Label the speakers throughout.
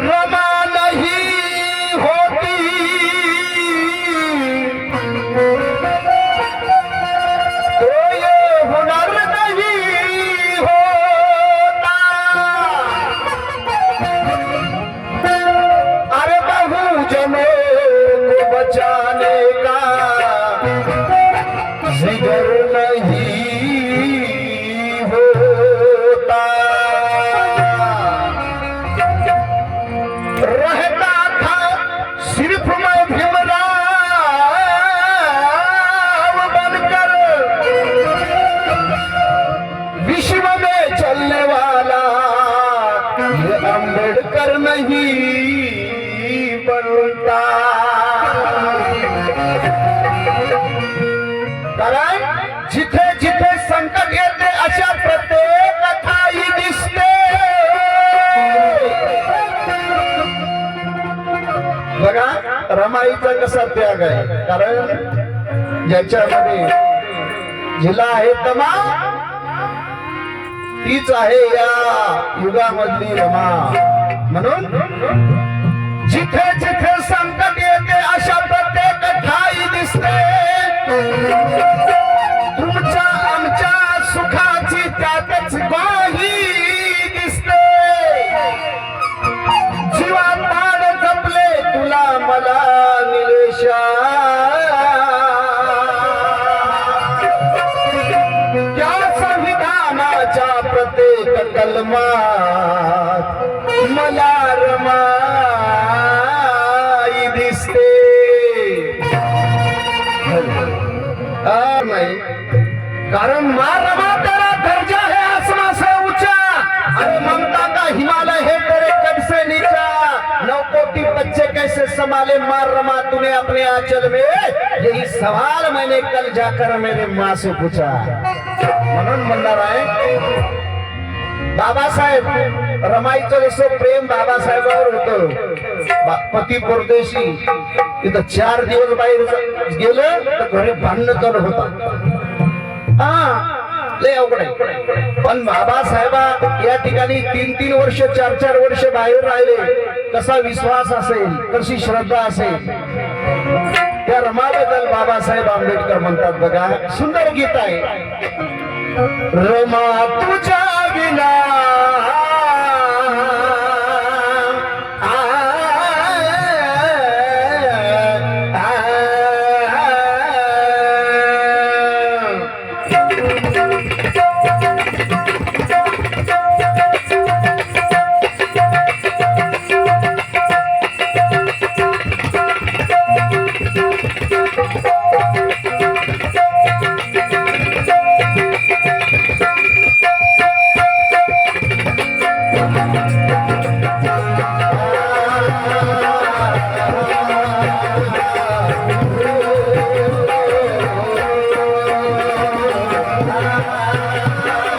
Speaker 1: रमा रमाईचा त्याग आहे. कारण ज्याच्यामध्ये जिला आहे तमा तीच आहे या युगामधली रमा. म्हणून जिथे जिथे संकट येते अशा प्रत्येक ठाई दिसते. कारण माँ तेरा दर्जा है, आसमां से ऊँचा। अरे ममता का हिमालय है तेरे कद से नीचा। नौ कोटि बच्चे कैसे संभाले मार रमा तूने अपने आंचल में? यही सवाल मैंने कल जाकर मेरे माँ से पूछा। म्हणून म्हणणार आहे बाबासाहेब रमाईचं जसं प्रेम बाबासाहेबावर होत. बा- पती परदेशी तिथं चार दिवस बाहेर गेलं तर घरी भांडण करत होता हा लय अवघड आहे. पण बाबासाहेबा या ठिकाणी तीन तीन वर्ष चार चार वर्ष बाहेर राहिले. कसा विश्वास असेल कशी श्रद्धा असेल. त्या रमाबद्दल बाबासाहेब आंबेडकर म्हणतात बघा सुंदर गीत आहे. रोमा तुझ्या विना Thank you.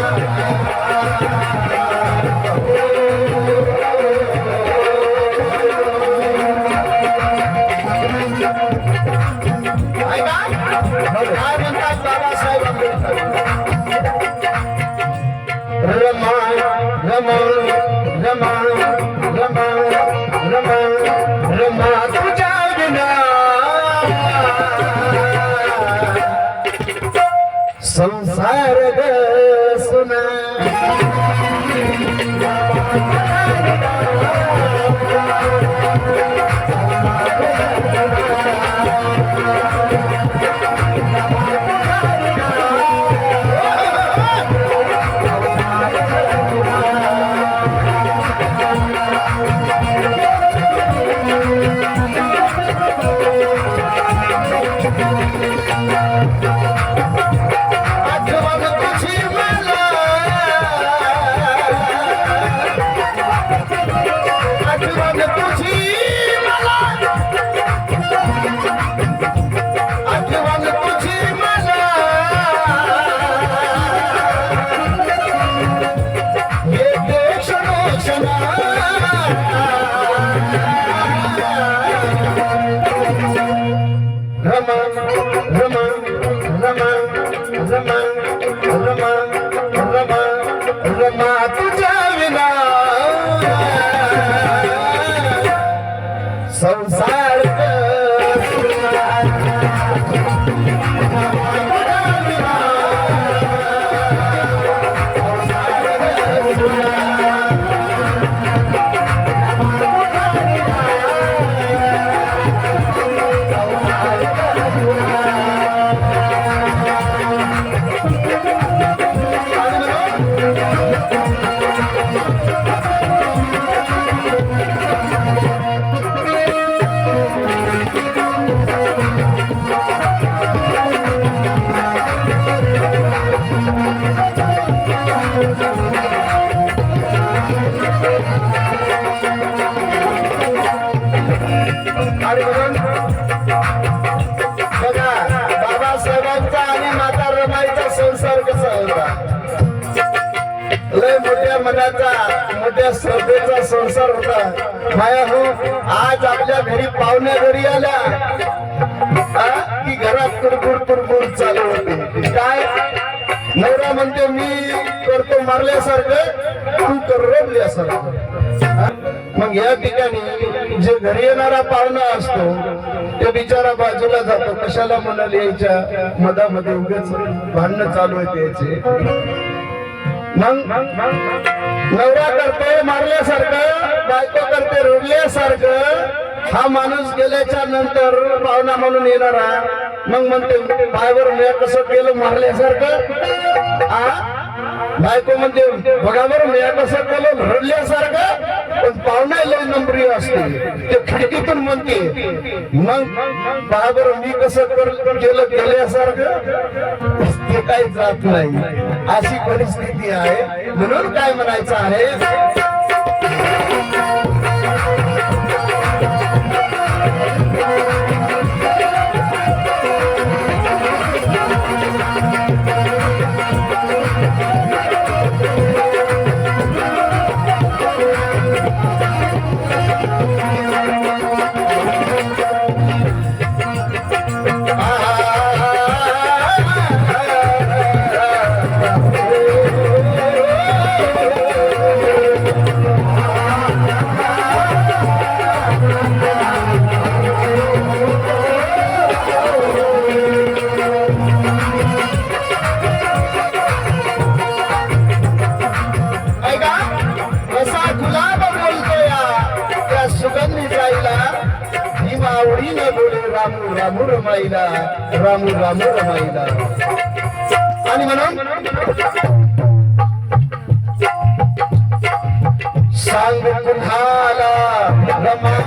Speaker 1: संसार होता माया हो आज आपल्या घरी पाहुण्या घरी आल्या. हा? की घरात कुरकुर कुरकुर चालू होते. काय? नवरा म्हणते मी करतो मारल्यासारखं तू कर रोडल्यासारखं. मग या ठिकाणी जे घरी येणारा पाहुणा असतो ते बिचारा बाजूला जातो. कशाला म्हणाले यायच्या मधामध्ये उगेच भांडणं चालू आहे त्याचे मग नवरा करते मारल्यासारखं बायको करते रोडल्यासारखं. हा माणूस गेल्याच्यानंतर पाहुणा म्हणून येणारा. मग म्हणते बायवर मी कसं केलं मारल्यासारखं? आ? बायको म्हणते बघा बरं मी कसं केलं रडल्यासारखं पण पाहुणा लय नंबरी असते. ते खिडकीतून म्हणते मग पहा बरं मी कसं केलं केल्यासारखं ते काही जात नाही. अशी परिस्थिती आहे. म्हणून काय म्हणायचं आहे रामू रमाईला रामू रामू रमाईला आणि म्हणून सांग पुन्हाला रमा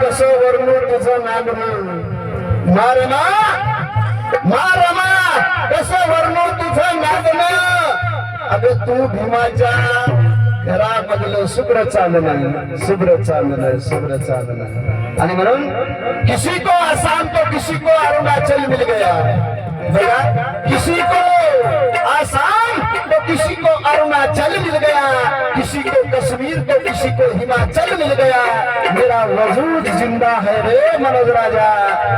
Speaker 1: कस वर्णू तुझं नागना. मारमा मारमा कस वर्णू तुझं नागना. अगं तू भीमाच्या घरामधलं शुभ्र चालणं शुभ्र चालणं शुभ्र चालणं आणि म्हणून किसी को आसाम तो किसी को अरुणाचल मिल गया. बघा किसी को आसाम तो किसी को अरुणाचल मिल गया. किसी को कश्मीर तो किसी को हिमाचल मिल गया। मेरा वजूद जिंदा है रे मनोज राजा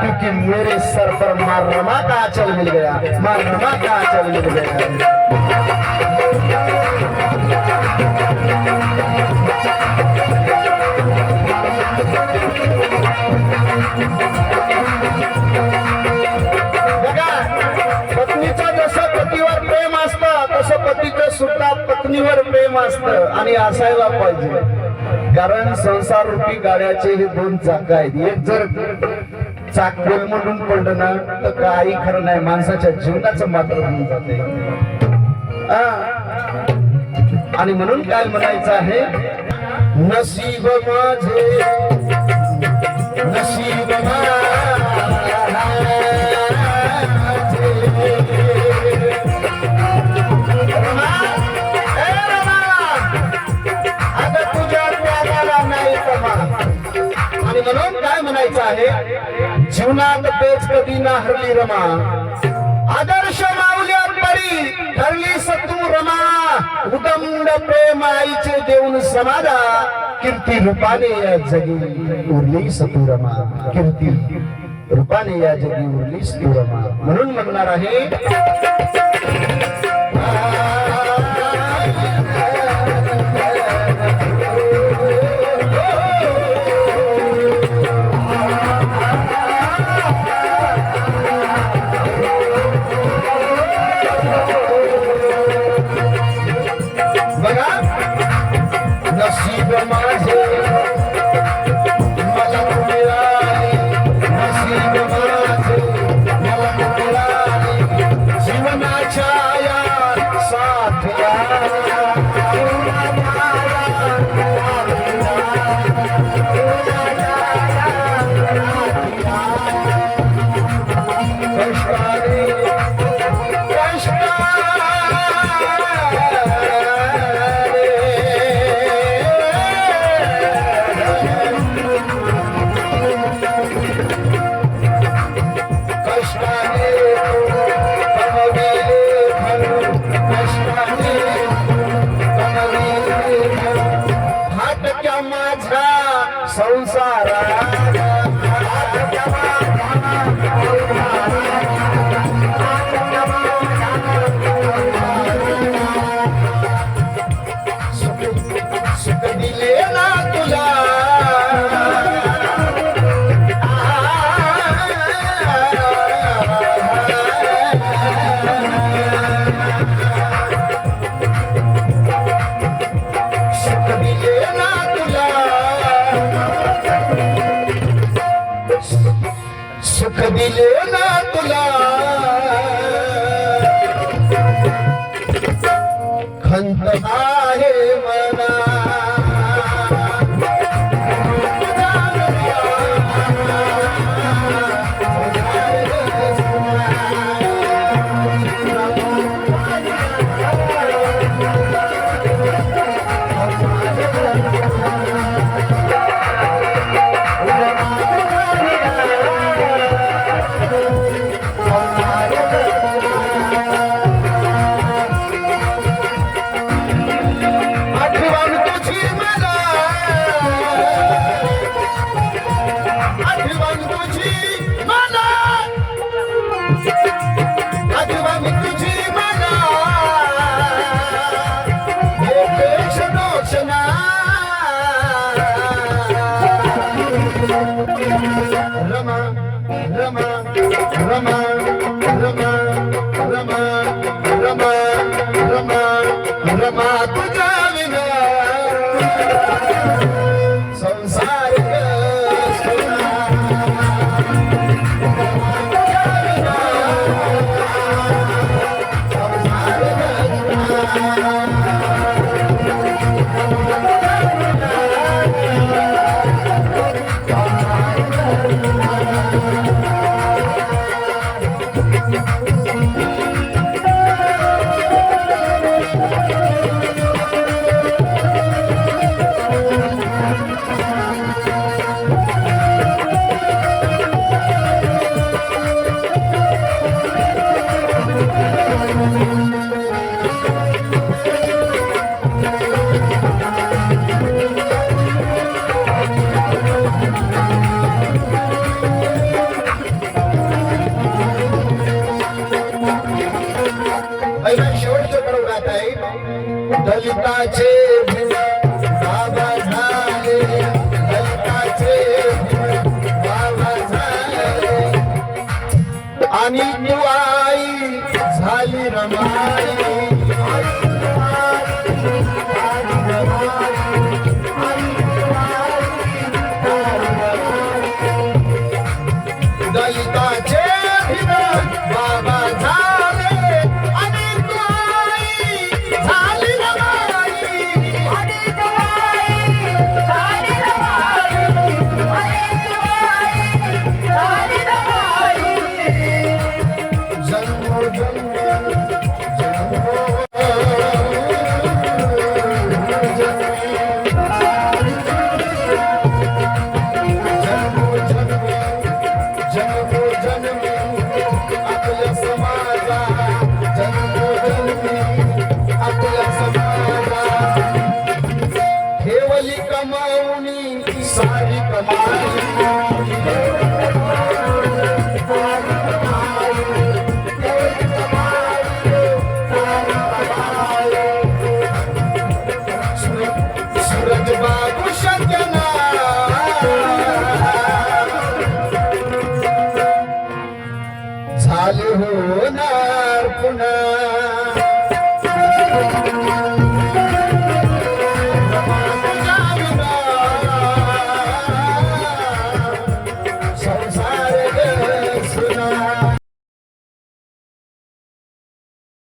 Speaker 1: क्योंकि मेरे सर पर मारमा का आंचल मिल गया। मारमा का आंचल मिल गया। पत्नीचं पतीवर प्रेम असतं पतीचं सुद्धा पत्नीवर प्रेम असतं आणि असायला पाहिजे. कारण संसार रूपी गाड्याचे हे दोन चाक आहेत. एक जर चाक बेल पडलं ना तर काही खरं नाही. माणसाच्या जीवनाचं मात्र होऊन जाते. आणि म्हणून काय म्हणायचं आहे नशीब माझे नशीब माझे. आहे. जीवनात तेच कधी ना हरली रमा. आदर्श माऊल्या परी ठरली सतू रमा. उदंड प्रेम आईचे देऊन समाधा कीर्ती रूपाने या जगी उरली सतू रमा. कीर्ती रूपाने या जगी उरली सतू रमा. म्हणून म्हणणार आहे Rama ललताचे बाबा झाले ललताचे